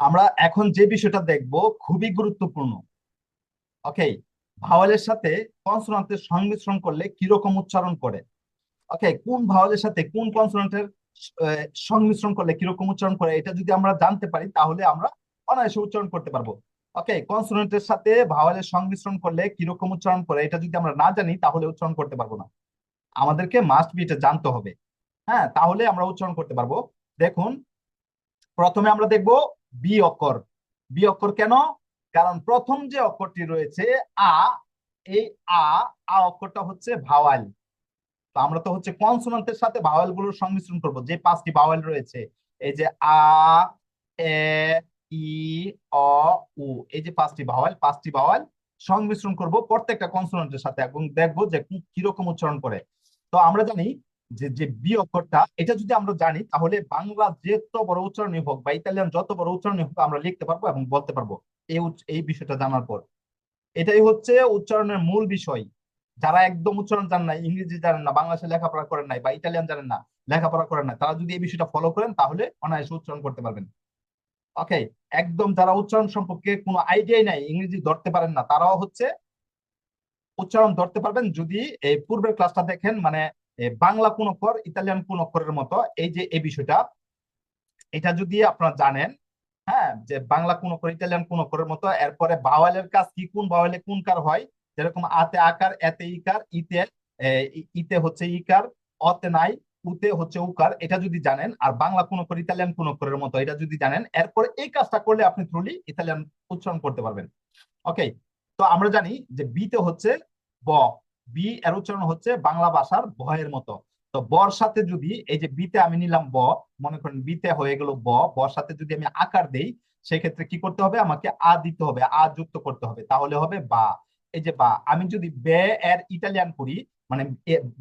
আমরা এখন যে বিষয়টা দেখব খুবই গুরুত্বপূর্ণ। ওকে ভাওয়ালের সাথে কনসোনান্টের সংমিশ্রণ করলে কীরকম উচ্চারণ করে? ওকে কোন ভাওয়ালের সাথে কোন কনসোনান্টের সংমিশ্রণ করলে কীরকম উচ্চারণ করে? এটা যদি আমরা জানতে পারি, তাহলে আমরা অনায়াসে উচ্চারণ করতে পারব। ওকে কনসোনেন্টের সাথে ভাওয়ালের সংমিশ্রণ করলে কীরকম উচ্চারণ করে? এটা যদি আমরা না জানি, তাহলে উচ্চারণ করতে পারব না। আমাদেরকে মাস্ট বি এটা জানতে হবে। হ্যাঁ? তাহলে আমরা উচ্চারণ করতে পারব। দেখুন, প্রথমে আমরা দেখব বি অক্ষর। বি অক্ষর কেন? কারণ প্রথম যে অক্ষরটি রয়েছে, আ, এই আ আ অক্ষরটা হচ্ছে ভাওয়াল। তো আমরা তো হচ্ছে কনসোনান্টের সাথে ভাওয়ালগুলোর সংমিশ্রণ করব। যে পাঁচটি ভাওয়াল রয়েছে, এই যে আ, এ, ই, অ, উ, এই যে পাঁচটি ভাওয়াল পাঁচটি ভাওয়াল সংমিশ্রণ করব প্রত্যেকটা কনসোনান্টের সাথে এবং দেখব যে কীরকম উচ্চারণ করে। তো আমরা জানি যে বি অক্ষরটা এটা যদি আমরা জানি, তাহলে বাংলা যত বড় উচ্চারণই হোক বা ইতালিয়ান যত বড় উচ্চারণই হোক আমরা লিখতে পারব এবং বলতে পারব এই এই বিষয়টা জানার পর। এটাই হচ্ছে উচ্চারণের মূল বিষয়। যারা একদম উচ্চারণ জানেন না, ইংরেজি জানেন না, বাংলাদেশে লেখাপড়া করেন নাই বা ইতালিয়ান জানেন না, লেখাপড়া করেন না, তারা যদি এই বিষয়টা ফলো করেন, তাহলে অনায়াসে উচ্চারণ করতে পারবেন। ওকে একদম যারা উচ্চারণ সম্পর্কে কোনো আইডিয়াই নাই, ইংরেজি ধরতে পারেন না, তারাও হচ্ছে উচ্চারণ ধরতে পারবেন যদি এই পূর্বের ক্লাসটা দেখেন মানে বাংলা কোন অক্ষর, ইতালিয়ান কোন অক্ষরের মতো, এই যে, এই বিষয়টা, এটা যদি আপনারা জানেন হ্যাঁ যে বাংলা কোন অক্ষর, ইতালিয়ান কোন অক্ষরের মতো, এরপরে বাওয়ালের কাজ কি, কোন বাওয়ালে কোন কার হয়, যেরকম আতে আকার, এতে ইকার, ইতে ইতে হচ্ছে ইকার, অতে নাই, উতে হচ্ছে উকার, এটা যদি জানেন, আর বাংলা কোন অক্ষর, ইতালিয়ান কোন অক্ষরের মতো, এটা যদি জানেন, এরপরে এই কাজটা করলে আপনি থ্রুলি ইতালিয়ান উচ্চারণ করতে পারবেন। ওকে তো আমরা জানি যে বিতে হচ্ছে ব বি এর উচ্চারণ হচ্ছে বাংলা ভাষার ভয়ের মতো। তো বর সাথে যদি এই যে বিতে আমি নিলাম ব, মনে করেন বিতে হয়ে গেল ব বর সাথে যদি আমি আকার দেই, সেক্ষেত্রে কি করতে হবে? আমাকে আ দিতে হবে, আ যুক্ত করতে হবে। তাহলে হবে বা। এই যে বা, আমি যদি বে এর ইটালিয়ান করি মানে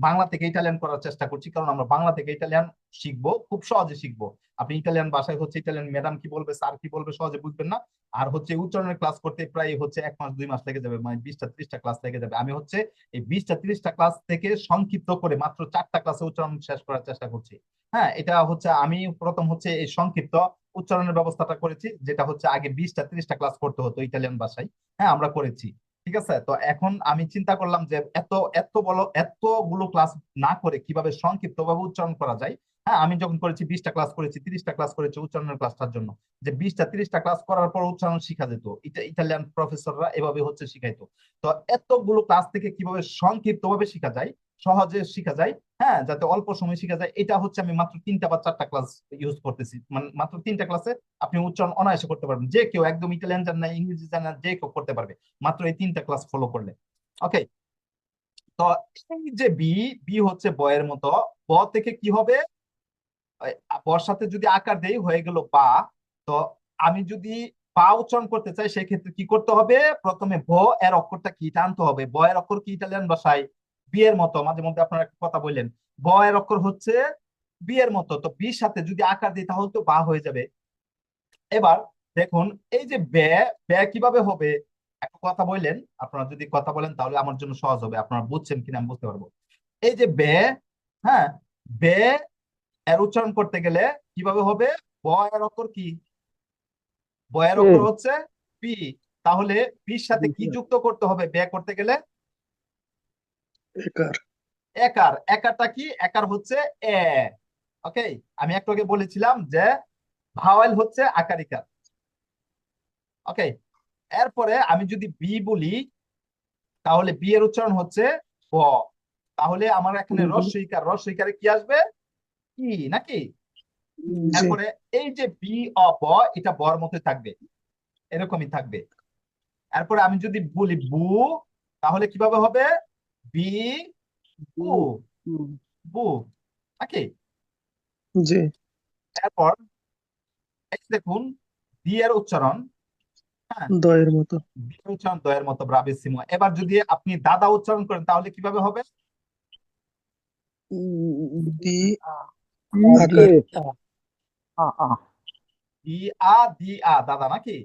বাংলা থেকে ইটালিয়ান করার চেষ্টা করছি, কারণ আমরা বাংলা থেকে ইটালিয়ান শিখব, খুব সহজে শিখব। আপনি ইটালিয়ান ভাষায় হচ্ছে ইটালিয়ান ম্যাডাম কি বলবে স্যার কি বলবে, সহজে বুঝবেন না। আর হচ্ছে উচ্চারণের ক্লাস করতে প্রায় হচ্ছে এক মাস, দুই মাস লেগে যাবে মানে বিশটা ত্রিশটা ক্লাস লেগে যাবে। আমি হচ্ছে এই বিশটা ত্রিশটা ক্লাস থেকে সংক্ষিপ্ত করে মাত্র চারটা ক্লাসে উচ্চারণ শেষ করার চেষ্টা করছি। হ্যাঁ এটা হচ্ছে আমি প্রথম হচ্ছে এই সংক্ষিপ্ত উচ্চারণের ব্যবস্থাটা করেছি, যেটা হচ্ছে আগে বিশটা ত্রিশটা ক্লাস করতে হতো ইটালিয়ান ভাষায় হ্যাঁ আমরা করেছি। ঠিক আছে? তো এখন আমি চিন্তা করলাম যে এত এত বলো, এতগুলো ক্লাস না করে কীভাবে সংক্ষিপ্ত ভাবে উচ্চারণ করা যায়? হ্যাঁ আমি যখন করেছি বিশটা ক্লাস করেছি, তিরিশটা ক্লাস করেছি উচ্চারণের ক্লাসটার জন্য। যে বিশটা, তিরিশটা ক্লাস করার পর উচ্চারণ শিখা যেত। এটা ইটালিয়ান প্রফেসররা এভাবে হচ্ছে শিখাইতো। তো এতগুলো ক্লাস থেকে কীভাবে সংক্ষিপ্ত ভাবে শিখা যায়? সহজে শিখা যায়। হ্যাঁ যাতে অল্প সময় শিখা যায়। এটা হচ্ছে আমি মাত্র তিনটা বা চারটা ক্লাস ইউজ করতেছি। মানে মাত্র তিনটা ক্লাসে আপনি উচ্চারণ অনায়াসে করতে পারবেন। যে কেউ একদম ইটালিয়ান জানে না ইংরেজি জানে না, যে কেউ করতে পারবে। মাত্র এই তিনটা ক্লাস ফলো করলে। ওকে তো এই যে বি বি হচ্ছে বয়ের মতো। ব থেকে কি হবে? বর সাথে যদি আকার দেই, হয়ে গেল বা। তো আমি যদি পা উচ্চারণ করতে চাই, সেক্ষেত্রে কি করতে হবে? প্রথমে ভ এর অক্ষরটা কি? টানতে হবে। ব এর অক্ষর কি ইটালিয়ান ভাষায়? বি এর মতো মাঝে মধ্যে আপনারা একটা কথা বললেন ব এর অক্ষর হচ্ছে বিয়ের মতো তো বির সাথে যদি আকার দিই তাহলে তো বা হয়ে যাবে। এবার দেখুন এই যে বে বে কীভাবে হবে? একটা কথা বললেন আপনারা যদি কথা বলেন তাহলে আমার জন্য সহজ হবে আপনারা বুঝছেন কিনা আমি বুঝতে পারব। এই যে বে হ্যাঁ বে এর উচ্চারণ করতে গেলে কীভাবে হবে? ব এর অক্ষর কি? ব এর অক্ষর হচ্ছে পি তাহলে পির সাথে কি যুক্ত করতে হবে? বে করতে গেলে একার। একার। একারটা কি? একার হচ্ছে এ। ওকে? আমি একটু আগে বলেছিলাম যে ভাওয়েল হচ্ছে আকার ইকার ওকে? এরপরে আমি যদি বি বলি তাহলে বি এর উচ্চারণ হচ্ছে ব। তাহলে আমার এখানে হুম। রস্য ইকার রস্য কি আসবে? কি নাকি? জি। এরপরে এই যে বি অ ব এটা বর মধ্যে থাকবে। এরকমই থাকবে। এরপরে আমি যদি বলি বু তাহলে কীভাবে হবে? বি বু নাকি জি। এরপর এই দেখুন বি এর উচ্চারণ হ্যাঁ। দয়ের মতো। বি উচ্চারণ দয়ের মতো ব্রাভিসিমো। এবার যদি আপনি দাদা উচ্চারণ করেন তাহলে কীভাবে হবে? দি আকার ই আ দি আ দাদা নাকি?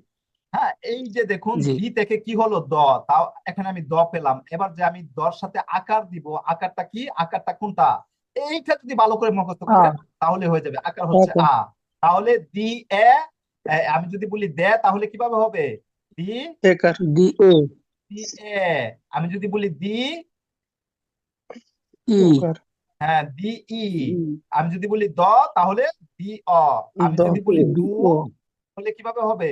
হ্যাঁ এই যে দেখুন। বি থেকে কি হলো? দ। তাও এখানে আমি দ পেলাম। এবার যে আমি দর সাথে আকার দিব আকারটা কি? আকারটা কোনটা? এইটা যদি ভালো করে মুখস্থ করেন তাহলে হয়ে যাবে। আকার হচ্ছে। আ। তাহলে দি এ এ, আমি যদি বলি দে তাহলে কীভাবে হবে? দি ডি এ দি এ আমি যদি বলি দি ই ওকার। হ্যাঁ দি ই আমি যদি বলি দ তাহলে দি অ আমি যদি বলি দু তাহলে কীভাবে হবে।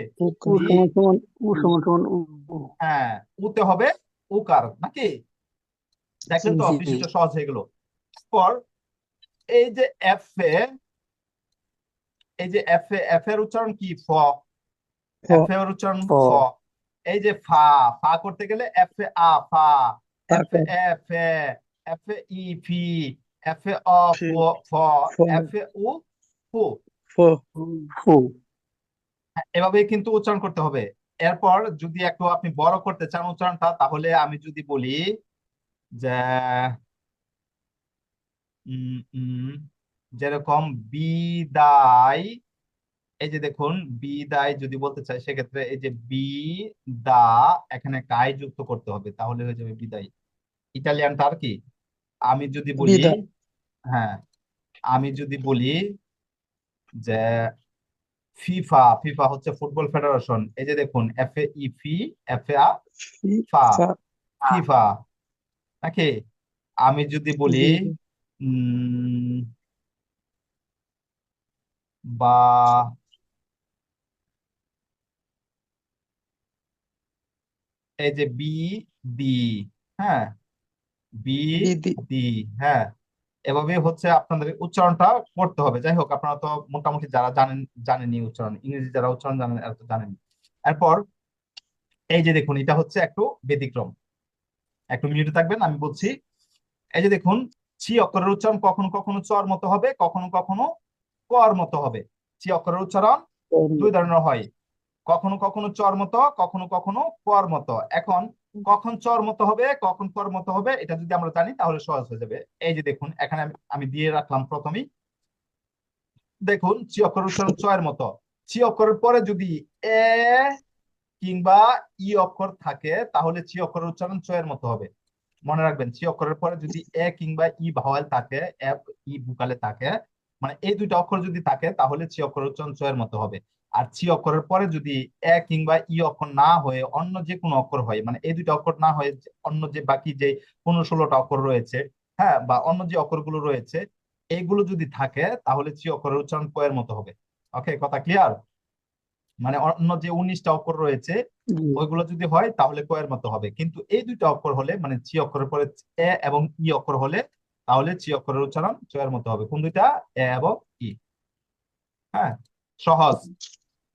হ্যাঁ উতে হবে উকার নাকি? দেখলেন তো। বিষয়টা সহজ হয়ে গেল। পর এই যে এফ এ এই যে এফ এ এফ এর উচ্চারণ কি? ফ। ফ। এফ এর উচ্চারণ ফ। এই যে ফা ফা করতে গেলে এফ এ আ ফা। F A F A F A ই ফি। এফ এ অ ফ। ফ ফ। এফ এ উ ফু। ফ। ফু। এভাবে কিন্তু উচ্চারণ করতে হবে। এরপর যদি একটু আপনি বড় করতে চান উচ্চারণটা তাহলে আমি যদি বলি যে যেরকম বিদায় এই যে দেখুন বিদায় যদি বলতে চাই সেক্ষেত্রে এই যে বি দা এখানে আই যুক্ত করতে হবে তাহলে হয়ে যাবে বিদায়। ইটালিয়ানটা আর কি? আমি যদি বলি হ্যাঁ আমি যদি বলি যে ফিফা ফিফা হচ্ছে ফুটবল ফেডারেশন। এই যে দেখুন এফ এ ই ফি এফ এ আ ফি ফা ফা ফিফা। নাকি? আমি যদি বলি বা এই যে বি দি হ্যাঁ? বি। দি হ্যাঁ। এভাবে হচ্ছে আপনাদের উচ্চারণটা করতে হবে। যাই হোক আপনারা তো মোটামুটি যারা জানেন জানেনই উচ্চারণ। ইংরেজি যারা উচ্চারণ জানেন এরা তো জানেন এরপর এই যে দেখুন এটা হচ্ছে একটু ব্যতিক্রম। একটু মিনিটে থাকবেন আমি বলছি এই যে দেখুন ছি অক্ষরের উচ্চারণ কখনো কখনো চর মতো হবে কখনো কখনো কর মতো হবে। ছি অক্ষরের উচ্চারণ দুই ধরনের হয়। কখনো কখনো চর মতো কখনো কখনো কর মতো। এখন কখন চর মতো হবে, কখন কর মতো হবে, এটা যদি আমরা জানি তাহলে সহজ হয়ে যাবে। এই যে দেখুন, এখানে আমি দিয়ে রাখলাম প্রথমেই। দেখুন, চি অক্ষর উচ্চারণ চয়ের মতো। চি অক্ষরের পরে যদি এ কিংবা ই অক্ষর থাকে, তাহলে চি অক্ষরের উচ্চারণ চয়ের মতো হবে। মনে রাখবেন, চি অক্ষরের পরে যদি এ কিংবা ই ভাওয়াল থাকে এফ ই বুকালে থাকে মানে এই দুইটা অক্ষর যদি থাকে, তাহলে চি অক্ষর উচ্চারণ চয়ের মতো হবে। আর চি অক্ষরের পরে যদি এ কিংবা ই অক্ষর না হয়ে অন্য যে কোনো অক্ষর হয় মানে এই দুইটা অক্ষর না হয়ে অন্য যে বাকি যে পনেরো ষোলোটা অক্ষর রয়েছে হ্যাঁ বা অন্য যে অক্ষরগুলো রয়েছে এইগুলো যদি থাকে তাহলে চি অক্ষরের উচ্চারণ ক এর মতো হবে। ওকে কথা ক্লিয়ার মানে অন্য যে উনিশটা অক্ষর রয়েছে ওইগুলো যদি হয় তাহলে ক এর মতো হবে। কিন্তু এই দুইটা অক্ষর হলে মানে চি অক্ষরের পরে এ এবং ই অক্ষর হলে তাহলে চি অক্ষরের উচ্চারণ এর মতো হবে। কোন দুইটা? এ এবং ই। হ্যাঁ সহজ।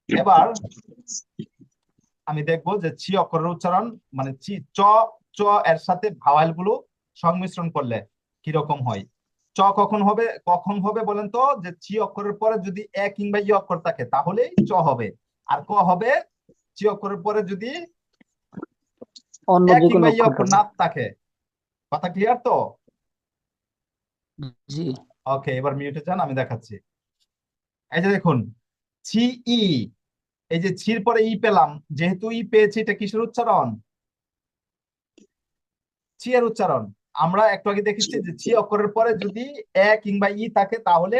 এবার আমি দেখব যে ছি অক্ষরের উচ্চারণ মানে চি চ চ এর সাথে ভাওয়ালগুলো সংমিশ্রণ করলে কীরকম হয়? চ কখন হবে কখন হবে বলেন তো? যে চি অক্ষরের পরে যদি এ কিংবা ই অক্ষর থাকে তাহলেই চ হবে। আর ক হবে? চি অক্ষরের পরে যদি এ কিংবা ই অক্ষর। না থাকে। কথা ক্লিয়ার তো? জি। ওকে এবার মিউটে যান আমি দেখাচ্ছি। এই যে দেখুন ছি ই এই যে ছির পরে ই পেলাম যেহেতু ই পেয়েছি এটা কিসের উচ্চারণ? ছি এর উচ্চারণ। আমরা একটু আগে দেখেছি যে ছি অক্ষরের পরে যদি এ কিংবা ই থাকে তাহলে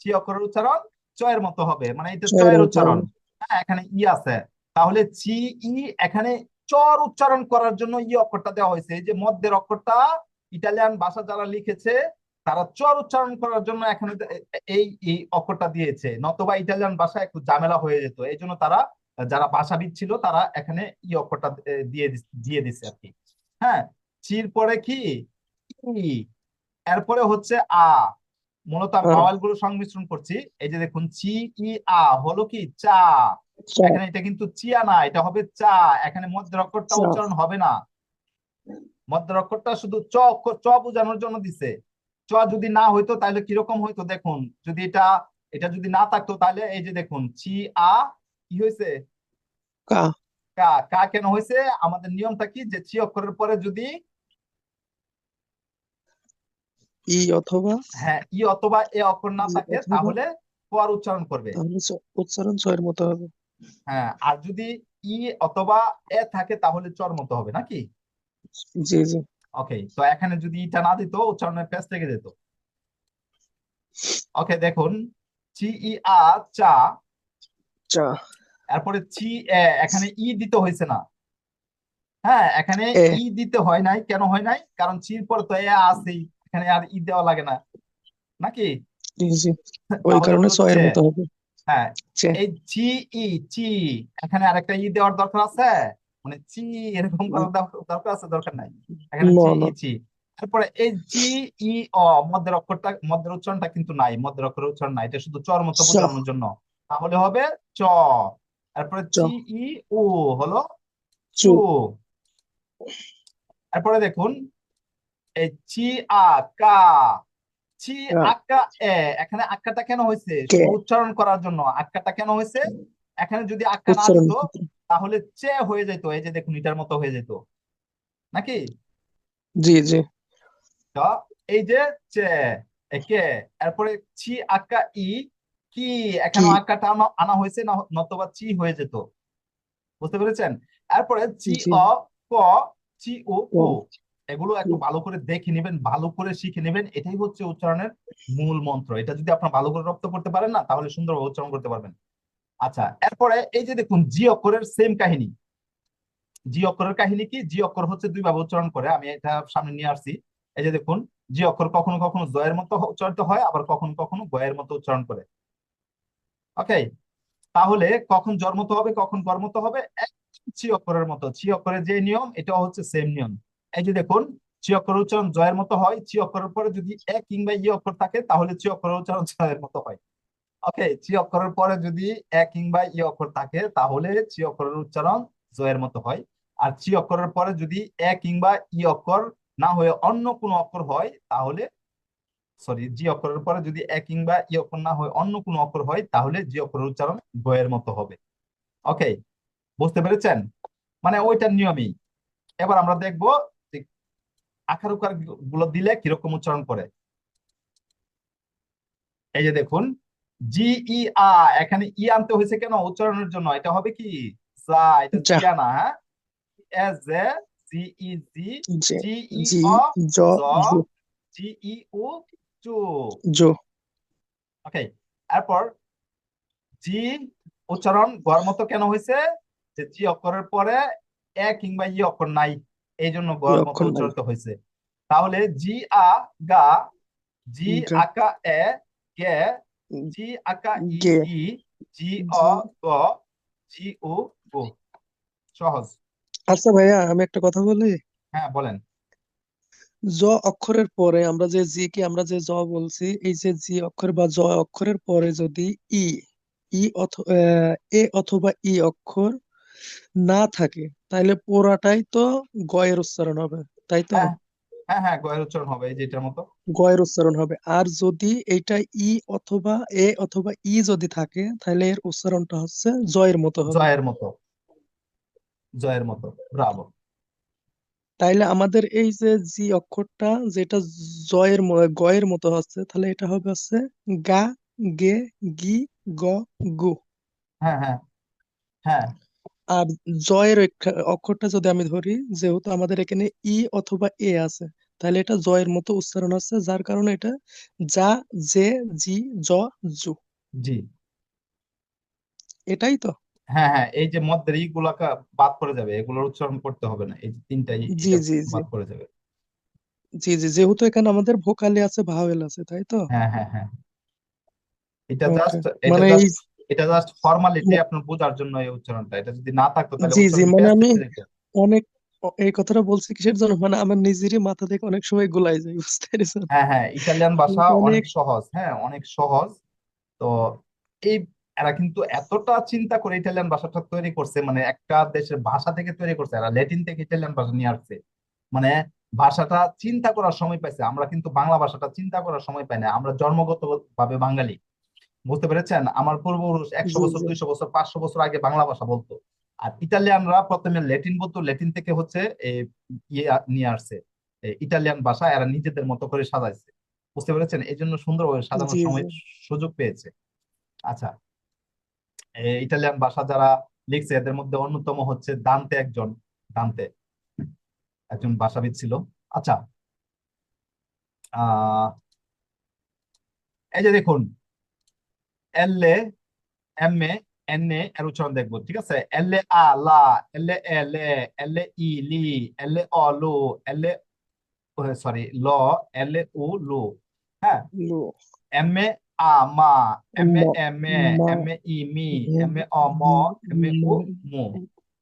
ছি অক্ষরের উচ্চারণ চয়ের মতো হবে। মানে এটা চয়ের চয়ের উচ্চারণ। হ্যাঁ এখানে ই আছে। তাহলে ছি ই এখানে চর উচ্চারণ করার জন্য ই অক্ষরটা দেওয়া হয়েছে। এই যে মধ্যের অক্ষরটা ইটালিয়ান ভাষা যারা লিখেছে তারা চর উচ্চারণ করার জন্য এখানে এই এই অক্ষরটা দিয়েছে। নতবা ইটালিয়ান ভাষা একটু ঝামেলা হয়ে যেত। এই জন্য তারা যারা ভাষাবিদ ছিল তারা এখানে ই অক্ষরটা দিয়ে দিয়ে দিছে আর কি। হ্যাঁ চির পরে কি? ই। এরপরে হচ্ছে আ। মূলত আমি ভাওয়ালগুলো সংমিশ্রণ করছি। এই যে দেখুন চি ই আ হলো কি? চা। এখানে এটা কিন্তু চিয়া না এটা হবে চা। এখানে মধ্যের অক্ষরটা উচ্চারণ হবে না। মধ্যের অক্ষরটা শুধু চ অক্ষর চ বোঝানোর জন্য দিছে। চ যদি না হইতো তাহলে কীরকম হইতো? দেখুন যদি এটা এটা যদি না থাকতো তাহলে এই যে দেখুন চি আ কি হয়েছে কা। কা কা কেন হয়েছে আমাদের নিয়মটা কি যে চি অক্ষরের পরে যদি ই অথবা? হ্যাঁ ই অথবা এ অক্ষর না থাকে তাহলে কর উচ্চারণ করবে। তাহলে উচ্চারণ ছয়ের মতো হবে। হ্যাঁ আর যদি ই অথবা এ থাকে তাহলে চর মতো হবে নাকি? জি জি। ওকে তো এখানে যদি ইটা না দিত উচ্চারণের পেস থেকে যেত। ওকে দেখুন চি ই আ চা। চা। এরপরে চি এ এখানে ই দিতে হয়েছে না। হ্যাঁ এখানে ই দিতে হয় নাই। কেন হয় নাই? কারণ চির পরে তো এ আছেই। এখানে আর ই দেওয়া লাগে না। নাকি? জি জি। ওই কারণে ছয়ের মতো হবে। হ্যাঁ এই চি ই চি এখানে আরেকটা ই দেওয়ার দরকার আছে। মানে চি এরকম দরকার আছে দরকার নাই। এখানে চি চি। তারপরে এই জি ই অ মধ্যের অক্ষরটা মধ্যের উচ্চারণটা কিন্তু নাই মধ্যের অক্ষরের উচ্চারণ নাই। এটা শুধু চর মতো বোঝানোর জন্য। তাহলে হবে চ। তারপরে চি। ই উ হলো চু। তারপরে দেখুন এই চি আ কা। চি কা আক্কা এ। এখানে আক্কাটা কেন হয়েছে? উচ্চারণ করার জন্য। আক্কাটা কেন হয়েছে? এখানে যদি আক্কা না দিত তাহলে চে হয়ে যেত এই যে দেখুন এটার মতো হয়ে যেত। নাকি? জি জি। তো এই যে চে একে এরপরে চি আক্কা ই কি? এখানে আনা আনা হয়েছে না নতবা চি হয়ে যেত। বুঝতে পেরেছেন? এরপরে চি অ ক চি ও ও। এগুলো একটু ভালো করে দেখে নেবেন ভালো করে শিখে নেবেন। এটাই হচ্ছে উচ্চারণের মূল মন্ত্র। এটা যদি আপনার ভালো করে রপ্ত করতে পারেন না তাহলে সুন্দরভাবে উচ্চারণ করতে পারবেন। আচ্ছা এরপরে এই যে দেখুন, জি অক্ষরের সেম কাহিনী। জি অক্ষরের কাহিনী কি? জি অক্ষর হচ্ছে দুই ভাবে উচ্চারণ করে, আমি এটা সামনে নিয়ে আসছি। এই যে দেখুন, জি অক্ষর কখনো কখনো জয়ের মতো উচ্চারিত হয়, আবার কখনো কখনো গয়ের মতো উচ্চারণ করে। ওকে তাহলে কখন জর মতো হবে, কখন গর মতো হবে? ছি অক্ষরের মতো। ছি অক্ষরের যে নিয়ম এটা হচ্ছে সেম নিয়ম। এই যে দেখুন, ছি অক্ষরের উচ্চারণ জয়ের মতো হয়, ছি অক্ষরের পরে যদি এ কিংবা ই অক্ষর থাকে, তাহলে ছি অক্ষরের উচ্চারণ জয়ের মতো হয়। ওকে ছি অক্ষরের পরে যদি এক কিংবা ই অক্ষর থাকে, তাহলে ছি অক্ষরের উচ্চারণ জয়ের মতো হয়। আর ছি অক্ষরের পরে যদি এক কিংবা ই অক্ষর না হয়ে অন্য কোনো অক্ষর হয়, তাহলে সরি জি অক্ষরের পরে যদি এক কিংবা ই অক্ষর না হয়ে অন্য কোনো অক্ষর হয়, তাহলে জি অক্ষরের উচ্চারণ গয়ের মতো হবে। ওকে বুঝতে পেরেছেন? মানে ওইটার নিয়মই। এবার আমরা দেখব যে আকারগুলো দিলে কীরকম উচ্চারণ করে। এই যে দেখুন জি ই আ এখানে ই আনতে হয়েছে কেন? উচ্চারণের জন্য। এটা হবে কি? যা এটা জিয়া না হ্যাঁ? এস জে জি ই জি জি ই অ জ জ জি ই উ চু জো ওকে এরপর জি উচ্চারণ গর মতো কেন হয়েছে? যে জি অক্ষরের পরে এ কিংবা ই অক্ষর নাই এই জন্য গর মতো উচ্চারিত হয়েছে। তাহলে জি আ গা জি আকা এ গে জি আকা ই ই জি অ জি গ গু সহজ। আচ্ছা ভাইয়া আমি একটা কথা বলি? হ্যাঁ বলেন। জ অক্ষরের পরে আমরা যে জি কে আমরা যে জ বলছি এই যে জি অক্ষর বা জ অক্ষরের পরে যদি ই ই অথ এ অথবা ই অক্ষর না থাকে তাহলে পুরাটাই তো গয়ের উচ্চারণ হবে তাই তো? হ্যাঁ হ্যাঁ হ্যাঁ গয়ের উচ্চারণ হবে এই যেটার মতো। গয়ের উচ্চারণ হবে। আর যদি এইটা ই অথবা এ অথবা ই যদি থাকে তাহলে এর উচ্চারণটা হচ্ছে জয়ের মতো হবে। জয়ের মতো। জয়ের মতো। ব্রাভো। তাইলে আমাদের এই যে জি অক্ষরটা যেটা জয়ের গয়ের মতো হচ্ছে তাহলে এটা হবে হচ্ছে গা গে গি গ গু। হ্যাঁ হ্যাঁ হ্যাঁ। আর জয়ের অক্ষরটা যদি আমি ধরি যেহেতু আমাদের এখানে ই অথবা এ আছে তাহলে এটা জয়ের মতো উচ্চারণ হচ্ছে যার কারণে এটা যা জে জি জ জু। জি। এটাই তো? হ্যাঁ হ্যাঁ এই যে মধ্যের ই গুলাকে বাদ করে যাবে এগুলোর উচ্চারণ করতে হবে না এই যে তিনটা ই জি জি জি। বাদ করে যাবে। জি জি যেহেতু এখানে আমাদের ভোকালি আছে ভাওয়েল আছে তাই তো? হ্যাঁ হ্যাঁ হ্যাঁ। এটা জাস্ট এটা মানে জাস্ট এটা জাস্ট ফর্মালিটি আপনার বোঝার জন্য এই উচ্চারণটা এটা যদি না থাকতো তাহলে জি জি মানে আমি অনেক এই কথাটা বলছি কিসের জন্য? মানে আমার নিজেরই মাথা থেকে অনেক সময় গুলাই যায় বুঝতে পেরেছেন? হ্যাঁ হ্যাঁ ইটালিয়ান ভাষা অনেক সহজ হ্যাঁ অনেক সহজ। তো এই এরা কিন্তু এতটা চিন্তা করে ইটালিয়ান ভাষাটা তৈরি করছে মানে একটা দেশের ভাষা থেকে তৈরি করছে এরা ল্যাটিন থেকে ইটালিয়ান ভাষা নিয়ে আসছে। মানে ভাষাটা চিন্তা করার সময় পাইছে আমরা কিন্তু বাংলা ভাষাটা চিন্তা করার সময় পাই না আমরা জন্মগত ভাবে বাঙালি। বুঝতে পেরেছেন? আমার পূর্বপুরুষ একশো বছর দুইশো বছর পাঁচশো বছর আগে বাংলা ভাষা বলতো। আর ইটালিয়ানরা প্রথমে ল্যাটিন বলতো ল্যাটিন থেকে হচ্ছে ইয়ে নিয়ে আসছে। ইটালিয়ান ভাষা এরা নিজেদের মতো করে সাজাইছে। বুঝতে পেরেছেন? এই জন্য সুন্দরভাবে সাজানোর সময় সুযোগ পেয়েছে। আচ্ছা। ইটালিয়ান ভাষা যারা লিখছে এদের মধ্যে অন্যতম হচ্ছে দান্তে একজন দান্তে। একজন ভাষাবিদ ছিল। আচ্ছা। আহ এই যে দেখুন। এল এম এ এন এ এর উচ্চারণ দেখব ঠিক আছে এল এ আ লা এল এ এ লে এল এ ই লি এল এ অ লু এল এ সরি ল এল এ উ লু হ্যাঁ এম এ আ মা M A M A M A ই মি এম এ অ ম এম এ উ মু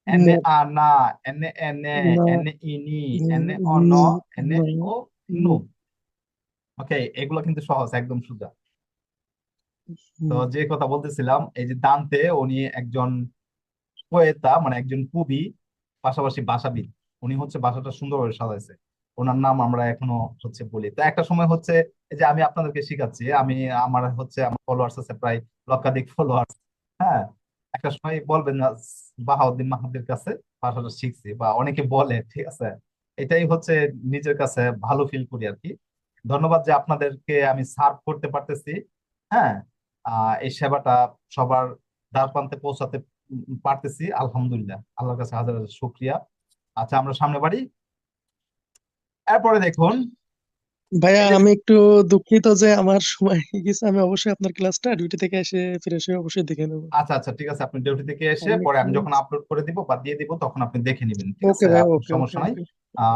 এন এ আ না N A N A N A ই নি এন এ অ নি এন এ ও নু ওকে এগুলো কিন্তু সহজ একদম সোজা তো যে কথা বলতেছিলাম এই যে দান্তে উনি একজন পোয়েতা মানে একজন কবি পাশাপাশি ভাষাবিদ। উনি হচ্ছে ভাষাটা সুন্দরভাবে সাজাইছে। ওনার নাম আমরা এখনও হচ্ছে বলি। তো একটা সময় হচ্ছে এই যে আমি আপনাদেরকে শিখাচ্ছি আমি আমার হচ্ছে আমার ফলোয়ার্স আছে প্রায় লক্ষাধিক ফলোয়ার্স হ্যাঁ? একটা সময় বলবেন না বাহাউদ্দিন মাহাদির কাছে ভাষাটা শিখছি বা অনেকে বলে ঠিক আছে? এটাই হচ্ছে নিজের কাছে ভালো ফিল করি আর কি। ধন্যবাদ যে আপনাদেরকে আমি সার্ভ করতে পারতেছি হ্যাঁ? এই সেবাটা সবার দ্বার প্রান্তে পৌঁছাতে পারতেছি, আলহামদুলিল্লাহ। আল্লাহর কাছে হাজার হাজার শুক্রিয়া। আচ্ছা আমরা সামনে বাড়ি। এরপরে দেখুন ভাইয়া আমি একটু দুঃখিত যে আমার সময় হয়ে গেছে। আমি অবশ্যই আপনার ক্লাসটা ডিউটি থেকে এসে ফিরে এসে অবশ্যই দেখে নেব। আচ্ছা আচ্ছা ঠিক আছে। আপনি ডিউটি থেকে এসে পরে আমি যখন আপলোড করে দিব বা দিয়ে দিব তখন আপনি দেখে নেবেন ঠিক আছে? সমস্যা নাই।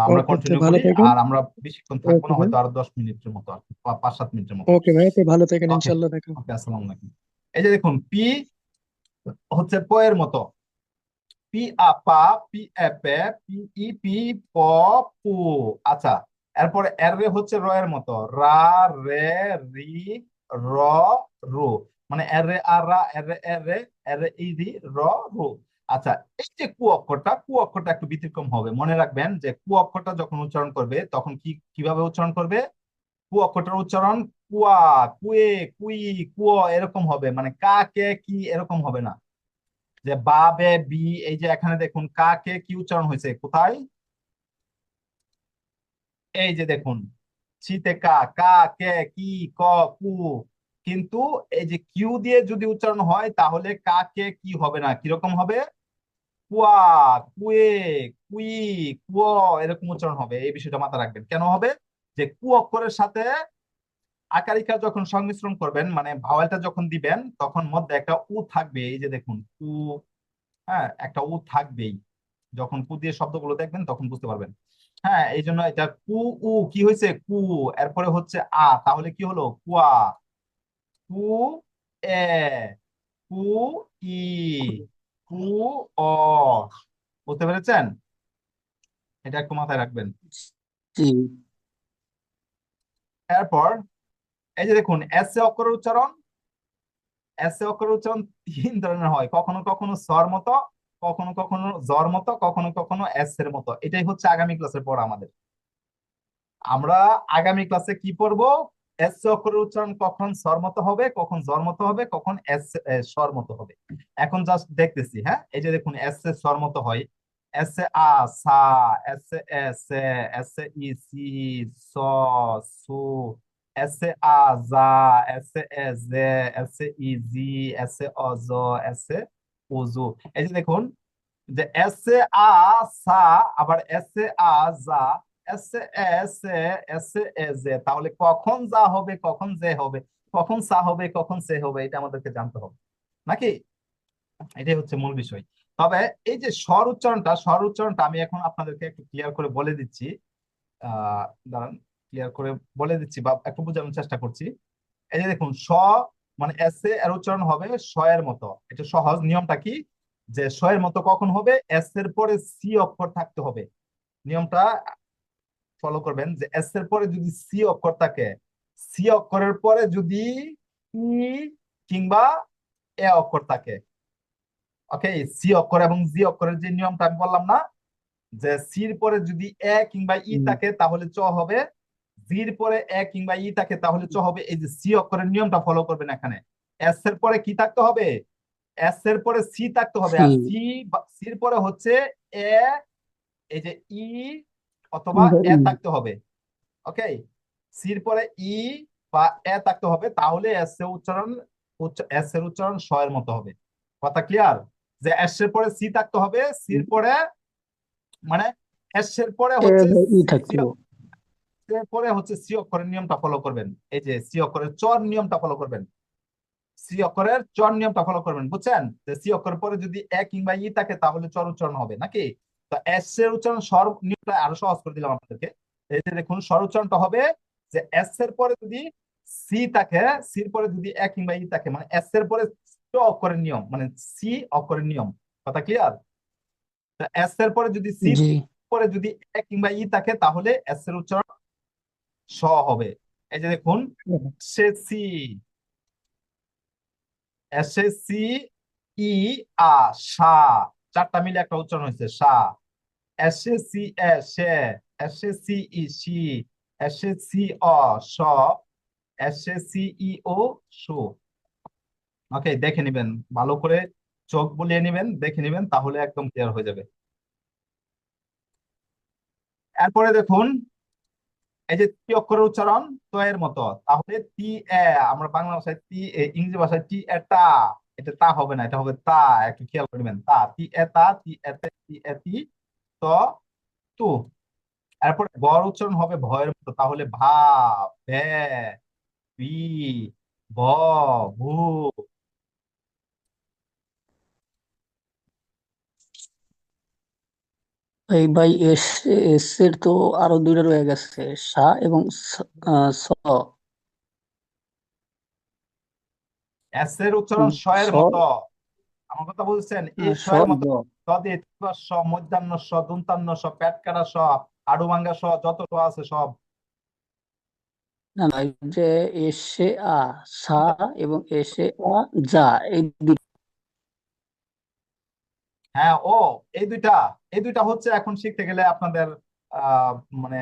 আমরা কন্টিনিউ করি। আর আমরা বেশিক্ষণ থাকব না হয়তো আরও দশ মিনিটের মতো আর পাঁচ সাত মিনিটের মতো। ওকে ভাই ভালো থাকেন ওকে ইনশাল্লাহ দেখা ওকে আসসালামু আলাইকুম। এই যে দেখুন পি হচ্ছে প এর মতো। পি আ পা পি এ পে পি ই পি প পু আচ্ছা এরপরে এর রে হচ্ছে র এর মতো। রা, রে, রি, র, রু। মানে এর রে আর রা রে, ই, রি, র, রু। আচ্ছা এই যে কু অক্ষরটা কু অক্ষরটা একটু ব্যতিক্রম হবে। মনে রাখবেন যে কু অক্ষরটা যখন উচ্চারণ করবে, তখন কি, কীভাবে উচ্চারণ করবে? কু অক্ষরটার উচ্চারণ কুয়া, কুয়ে, কুই, কুয় এরকম হবে। মানে কা, কে, কি এরকম হবে না। যে বা, বে, বি, এই যে এখানে দেখুন, কা, কে, কি উচ্চারণ হয়েছে? কোথায়? এই যে দেখুন চিতে কা কা, কে, কি, ক, কু, কিন্তু এই যে কিউ দিয়ে যদি উচ্চারণ হয়, তাহলে কা, কে, কি হবে না? কীরকম হবে? কুয়া, কুয়ে, কুই, কুয় এরকম উচ্চারণ হবে। এই বিষয়টা মাথায় রাখবেন। কেন হবে? যে কু অক্ষরের সাথে আকারিকা যখন সংমিশ্রণ করবেন মানে ভাওয়ালটা যখন দিবেন, তখন মধ্যে একটা উ থাকবে। এই যে দেখুন, কু হ্যাঁ একটা উ থাকবেই। যখন কু দিয়ে শব্দগুলো দেখবেন, তখন বুঝতে পারবেন। হ্যাঁ এই জন্য এটা কু উ কি হয়েছে? কু এরপরে হচ্ছে আ তাহলে কি হলো? কুয়া কু এ কু ই কু অ। বুঝতে পেরেছেন? এটা একটু মাথায় রাখবেন। এরপর এই যে দেখুন এস এ অক্ষরের উচ্চারণ এস এ অক্ষরের উচ্চারণ তিন ধরনের হয়। কখনো কখনো স্বর মতো কখনো কখনো জ্বর মতো কখনো কখনো এস এর মতো এটাই হচ্ছে আগামী ক্লাসের পড়া আমাদের আমরা আগামী ক্লাসে কি পড়ব এস অক্ষরের উচ্চারণ কখন স্বর মতো হবে কখন জ্বর মতো হবে কখন এস স্বর মতো হবে এখন জাস্ট দেখতেছি হ্যাঁ এই যে দেখুন এস এ স্বর মতো হয় এস এ আ সা S A S A S A ই সি স সু এস এ আ জা এস এ এ জে এস এ ই জি এস এ অ জ এস এ উজু এই যে দেখুন, যে এস আ, সা, আবার এস আ জা এস এস এস এ জে তাহলে কখন যা হবে, কখন যে হবে, কখন সা হবে, কখন সে হবে, এটা আমাদেরকে জানতে হবে। নাকি? এটাই হচ্ছে মূল বিষয়। তবে এই যে স্বর উচ্চারণটা স্বর উচ্চারণটা আমি এখন আপনাদেরকে একটু ক্লিয়ার করে বলে দিচ্ছি। আহ দাঁড়ান ক্লিয়ার করে বলে দিচ্ছি বা একটু বোঝানোর চেষ্টা করছি। এই যে দেখুন, স মানে এস এর উচ্চারণ হবে এর মতো। এটা সহজ নিয়মটা কি? যে এর মতো কখন হবে? এস এর পরে সি অক্ষর থাকতে হবে। নিয়মটা ফলো করবেন যে এস এর পরে যদি সি অক্ষর থাকে সি অক্ষরের পরে যদি ই কিংবা এ অক্ষর থাকে। ওকে সি অক্ষর এবং জি অক্ষরের যে নিয়মটা আমি বললাম না যে সির পরে যদি এ কিংবা ই থাকে তাহলে চ হবে জির পরে এ কিংবা ই থাকে তাহলে চ হবে। এই যে সি অক্ষরের নিয়মটা ফলো করবেন এখানে। এস এর পরে কি থাকতে হবে? এস এর পরে সি থাকতে হবে। আর সি। সির পরে হচ্ছে এ এই যে ই অথবা এ থাকতে হবে। ওকে সির পরে ই বা এ থাকতে হবে। তাহলে এস এর উচ্চারণ এস এর উচ্চারণ স এর মতো হবে। কথা ক্লিয়ার যে এস এর পরে সি থাকতে হবে সির পরে মানে এস এর পরে হচ্ছে ই থাকতো সি এর পরে হচ্ছে সি অক্ষরের নিয়মটা ফলো করবেন। এই যে সি অক্ষরের চর নিয়মটা ফলো করবেন। সি অক্ষরের চর নিয়মটা ফলো করবেন বুঝছেন? যে সি অক্ষরের পরে যদি এ কিংবা ই থাকে তাহলে চর উচ্চারণ হবে নাকি? তো এস এর উচ্চারণ স্বর নিয়মটা আরও সহজ করে দিলাম আপনাদেরকে। এই যে দেখুন স্বর উচ্চারণটা হবে যে এস এর পরে যদি সি থাকে সির পরে যদি এ কিংবা ই থাকে মানে এস এর পরে চ অক্ষরের নিয়ম মানে সি অক্ষরের নিয়ম। কথা ক্লিয়ার এস এর পরে যদি সি পরে যদি এ কিংবা ই থাকে তাহলে এস এর উচ্চারণ স হবে। এই যে দেখুন সে এ ই আ সা চারটা মিলে একটা উচ্চারণ হয়েছে সা এস এ সি এ সে এস এ সি ই সি এস এ সি অ স এস এ সি ই ও সু ওকে দেখে নেবেন, ভালো করে চোখ বুলিয়ে নেবেন, দেখে নেবেন, তাহলে একদম ক্লিয়ার হয়ে যাবে। এরপরে দেখুন এই যে টি অক্ষরের উচ্চারণ তো এর মতো তাহলে টি এ আমরা বাংলা ভাষায় টি এ, ইংরেজি ভাষায় টি এ টা এটা তা হবে না এটা হবে তা একটু খেয়াল করবেন তা টি এ তা টি এ তে এ তি ত তু। এরপরে বর উচ্চারণ হবে ভয়ের মতো তাহলে ভা ভে বি ভ ভু এই ভাই এস এস এর তো আরও দুইটা রয়ে গেছে সা এবং স- এস এর উচ্চারণ স। এর মতো। আমার কথা বলছেন এই আহ, স এর মতো স দিয়ে স মধ্যাহ্ন স দন্তান্ন স পেট কাটা স আড়ুভাঙ্গা স যত স আছে সব। না না যে এসে আ সা এবং এসে আ যা এই দুই হ্যাঁ ও এই দুইটা এই দুইটা হচ্ছে এখন শিখতে গেলে আপনাদের মানে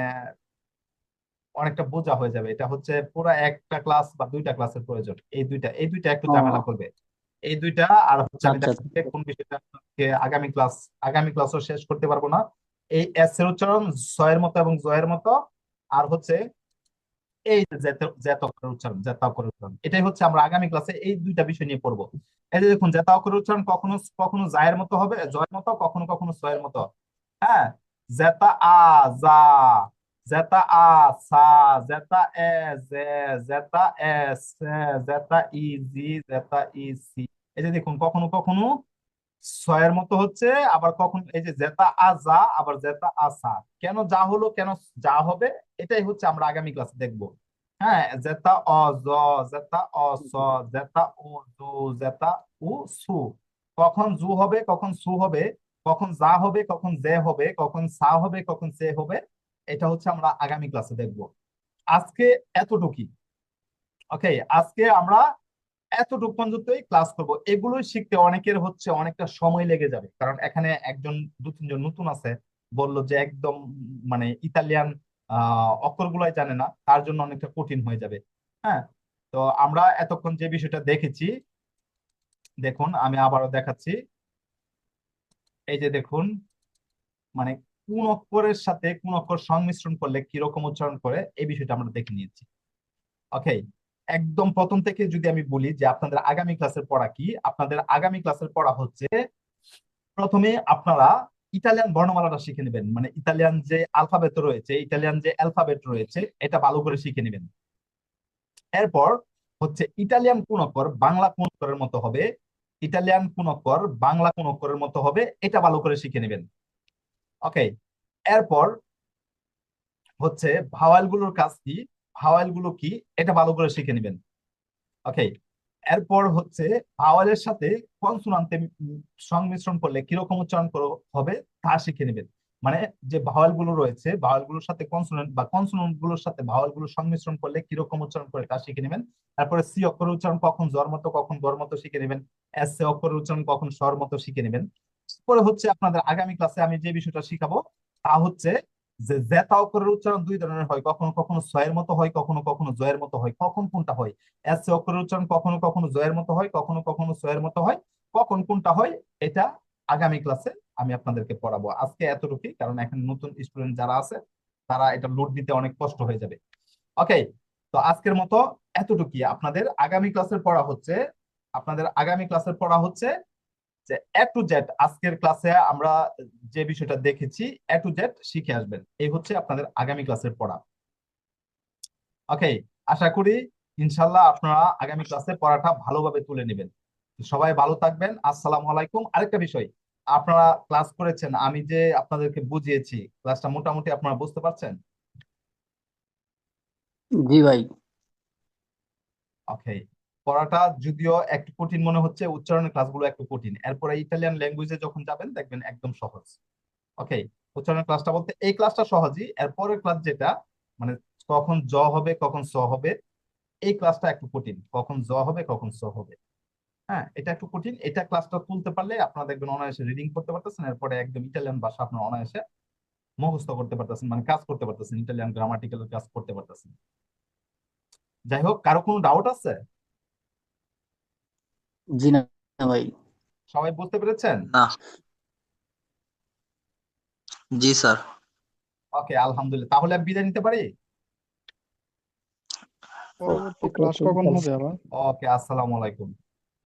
অনেকটা বোঝা হয়ে যাবে। এটা হচ্ছে পুরো একটা ক্লাস বা দুইটা ক্লাসের প্রয়োজন। এই দুইটা এই দুইটা একটু ঝামেলা করবে। এই দুইটা আর হচ্ছে আমি আচ্ছা দেখাচ্ছি কোন বিষয়টা আপনাকে আগামী ক্লাস আগামী ক্লাসও শেষ করতে পারব না। এই এস এর উচ্চারণ জয়ের মতো এবং জয়ের মতো। আর হচ্ছে এই জেত উচ্চারণ অক্ষরের উচ্চারণ, এটাই হচ্ছে আমরা আগামী ক্লাসে এই দুইটা বিষয় নিয়ে পড়ব। এই যে দেখুন জেতা অক্ষরের উচ্চারণ কখনো কখনো জায়ের মতো হবে, জয়ের মতো, কখনো কখনো সয়ের মতো। হ্যাঁ? জেতা আ, যা জেতা আ, সা জেতা এ, জে জেতা এ, সে জেতা ই, জি জেতা ই, সি। এই যে দেখুন, কখনো কখনো ছয়ের মতো হচ্ছে, আবার কখন এই যে জেতা আ যা আবার জেতা আ সা। কেন যা হলো, কেন যা হবে, এটাই হচ্ছে আমরা আগামী ক্লাসে দেখব। হ্যাঁ জেতা অ, জ, জেতা অ, স, জেতা ও জু, জেতা উ, সু। কখন জু হবে, কখন সু হবে, কখন যা হবে, কখন জে হবে, কখন সা হবে, কখন সে হবে, এটা হচ্ছে আমরা আগামী ক্লাসে দেখব। আজকে এতটুকুই। ওকে আজকে আমরা এতটুকু পর্যন্তই ক্লাস করব। এগুলোই শিখতে অনেকের হচ্ছে অনেকটা সময় লেগে যাবে। কারণ এখানে একজন, দু তিনজন নতুন আছে, বলল যে একদম মানে ইতালিয়ান অক্ষরগুলাই জানে না, তার জন্য অনেকটা কঠিন হয়ে যাবে। হ্যাঁ? তো আমরা এতক্ষণ যে বিষয়টা দেখেছি, দেখুন, আমি আবারও দেখাচ্ছি। এই যে দেখুন মানে কোন অক্ষরের সাথে কোন অক্ষর সংমিশ্রণ করলে কীরকম উচ্চারণ করে, এই বিষয়টা আমরা দেখে নিয়েছি। ওকে একদম প্রথম থেকে যদি আমি বলি যে আপনাদের আগামী ক্লাসের পড়া কি, আপনাদের আগামী ক্লাসের পড়া হচ্ছে প্রথমে আপনারা ইতালিয়ান বর্ণমালাটা শিখে নেবেন। মানে ইতালিয়ান যে আলফাবেট রয়েছে, ইতালিয়ান যে অ্যালফাবেট রয়েছে, এটা ভালো করে শিখে নেবেন। এরপর হচ্ছে ইটালিয়ান কোন অক্ষর বাংলা কোন অক্ষরের মতো হবে ইটালিয়ান কোন অক্ষর বাংলা কোন অক্ষরের মতো হবে, এটা ভালো করে শিখে নেবেন। ওকে এরপর হচ্ছে ভাওয়ালগুলোর কাজ কি? ভাওয়ালগুলো কি? এটা ভালো করে শিখে নেবেন। ওকে এরপর হচ্ছে ভাওয়ালের সাথে কনসোনান্টে সংমিশ্রণ করলে কীরকম উচ্চারণ হবে তা শিখে নেবেন। মানে যে ভাওয়ালগুলো রয়েছে ভাওয়ালগুলোর সাথে কনসোনেন্ট বা কনসোনেন্টগুলোর সাথে ভাওয়ালগুলো সংমিশ্রণ করলে কীরকম উচ্চারণ করে তা শিখে নেবেন। তারপরে সি অক্ষরের উচ্চারণ কখন জ্বর মতো, কখন গর মতো শিখে নেবেন। এস এ অক্ষরের উচ্চারণ কখন স্বর মতো শিখে নেবেন। পরে হচ্ছে আপনাদের আগামী ক্লাসে আমি যে বিষয়টা শিখাবো তা হচ্ছে যে জেতা অক্ষরের উচ্চারণ দুই ধরনের হয়, কখনো কখনো ছয়ের মতো হয়, কখনো কখনো জয়ের মতো হয়। কখন কোনটা হয়? এস অক্ষরের উচ্চারণ কখনো কখনো জয়ের মতো হয়, কখনো কখনো ছয়ের মতো হয়। কখন কোনটা হয়? এটা আগামী ক্লাসে আমি আপনাদেরকে পড়াবো। আজকে এতটুকুই, কারণ এখন নতুন স্টুডেন্ট যারা আছে, তারা এটা লোড দিতে অনেক কষ্ট হয়ে যাবে। ওকে তো আজকের মতো এতটুকুই। আপনাদের আগামী ক্লাসের পড়া হচ্ছে, আপনাদের আগামী ক্লাসের পড়া হচ্ছে যে এ টু জেড আজকের ক্লাসে আমরা যে বিষয়টা দেখেছি এ টু জেড শিখে আসবেন। এই হচ্ছে আপনাদের আগামী ক্লাসের পড়া। ওকে আশা করি ইনশাল্লাহ আপনারা আগামী ক্লাসে পড়াটা ভালোভাবে তুলে নেবেন। সবাই ভালো থাকবেন। আসসালামু আলাইকুম। আরেকটা বিষয় আপনারা ক্লাস করেছেন আমি যে আপনাদেরকে বুঝিয়েছি ক্লাসটা মোটামুটি আপনারা বুঝতে পারছেন? জি ভাই। ওকে পড়াটা যদিও একটু কঠিন মনে হচ্ছে, উচ্চারণের ক্লাসগুলো একটু কঠিন। এরপরে ইটালিয়ান ল্যাঙ্গুয়েজে যখন যাবেন, দেখবেন একদম সহজ। ওকে উচ্চারণের ক্লাসটা বলতে এই ক্লাসটা সহজই, এরপরের ক্লাস যেটা মানে কখন জ হবে, কখন স হবে, এই ক্লাসটা একটু কঠিন। কখন জ হবে, কখন স হবে। হ্যাঁ এটা একটু কঠিন। এটা ক্লাসটা তুলতে পারলে আপনারা দেখবেন অনায়াসে রিডিং করতে পারতেছেন, এরপরে একদম ইটালিয়ান ভাষা আপনার অনায়াসে মুখস্থ করতে পারতেছেন মানে কাজ করতে পারতেছেন। ইটালিয়ান গ্রামাটিক্যাল কাজ করতে পারতেছেন। যাই হোক, কারও কোনো ডাউট আছে? জি না ভাই। সবাই বুঝতে পেরেছেন? না। জি স্যার। ওকে আলহামদুলিল্লাহ। তাহলে আমি বিদায় নিতে পারি? পরবর্তী ক্লাস কখন হবে আবার? ওকে আসসালামু আলাইকুম।